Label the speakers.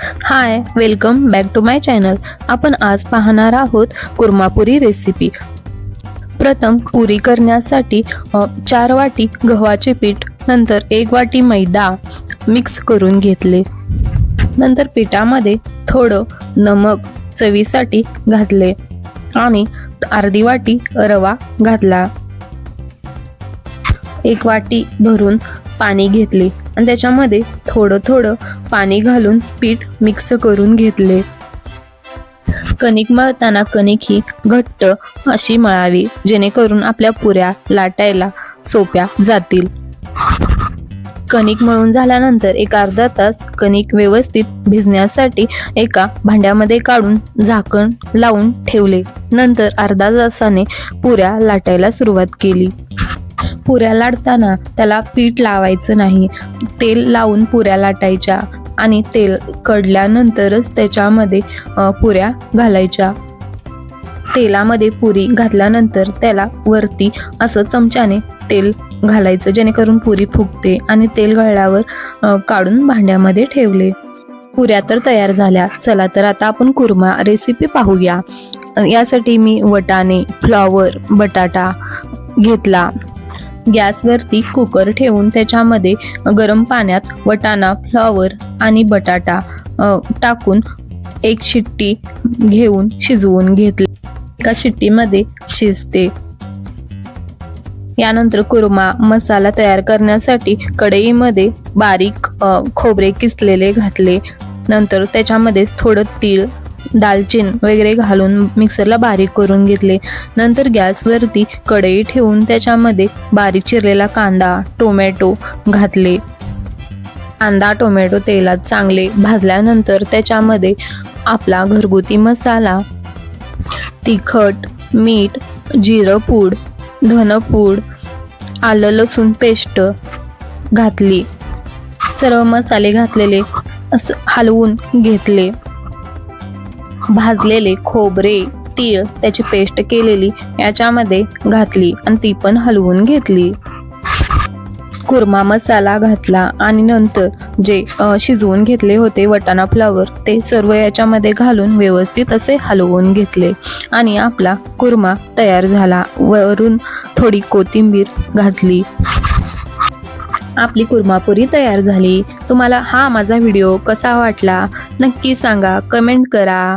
Speaker 1: Hi welcome back to my channel आपण आज पाहणार आहोत कुर्मापुरी रेसिपी प्रथम पुरी करण्यासाठी चार वाटी गव्हाचे पीठ नंतर एक वाटी मैदा मिक्स करून घेतले. नंतर पिठामध्ये थोडं नमक चवीसाठी घातले आणि अर्धी वाटी रवा घातला. एक वाटी भरून पाणी घेतले. आणि त्याच्यामध्ये थोडं थोडं पाणी घालून पीठ मिक्स करून घेतले. कणिक मळताना कणिक ही घट्ट अशी मळावी जेणेकरून आपल्या पुऱ्या लाटायला सोप्या जातील. कणिक मळून झाल्यानंतर एक अर्धा तास कणिक व्यवस्थित भिजण्यासाठी एका भांड्यामध्ये काढून झाकण लावून ठेवले. नंतर अर्धा तासाने पुऱ्या लाटायला सुरुवात केली. पुऱ्या लाटताना त्याला पीठ लावायचं नाही. तेल लावून पुऱ्या लाटायच्या आणि तेल कडल्यानंतरच त्याच्यामध्ये पुऱ्या घालायच्या. तेलामध्ये पुरी घातल्यानंतर त्याला वरती असं चमच्याने तेल घालायचं जेणेकरून पुरी फुगते आणि तेल गळल्यावर काढून भांड्यामध्ये ठेवले. पुऱ्या तर तयार झाल्या. चला तर आता आपण कुर्मा रेसिपी पाहूया. यासाठी मी वटाणे फ्लॉवर बटाटा घेतला. गॅसवरती कुकर ठेवून त्याच्यामध्ये गरम पाण्यात वटाणा फ्लॉवर आणि बटाटा टाकून एक शिट्टी घेऊन शिजवून घेतली. एका शिट्टीमध्ये शिजते. यानंतर कुर्मा मसाला तयार करण्यासाठी कढईमध्ये बारीक खोबरे किसलेले घातले. नंतर त्याच्यामध्ये थोडं तीळ दालचिन वगैरे घालून मिक्सरला बारीक करून घेतले. नंतर गॅसवरती कढई ठेवून त्याच्यामध्ये बारीक चिरलेला कांदा टोमॅटो घातले. कांदा टोमॅटो तेलात चांगले भाजल्यानंतर त्याच्यामध्ये आपला घरगुती मसाला तिखट मीठ जिरं पूड धनपूड आलं लसूण पेस्ट घातली. सर्व मसाले घातलेले असं हलवून घेतले. भाजलेले खोबरे तीळ त्याची पेस्ट केलेली याच्यामध्ये घातली आणि ती पण हलवून घेतली. कुर्मा मसाला घातला आणि नंतर जे शिजवून घेतले होते वटाणा फ्लावर ते सर्व याच्यामध्ये घालून व्यवस्थित असे हलवून घेतले आणि आपला कुर्मा तयार झाला. वरून थोडी कोथिंबीर घातली. आपली कुर्मापुरी तयार झाली. तुम्हाला हा माझा व्हिडिओ कसा वाटला नक्की सांगा. कमेंट करा.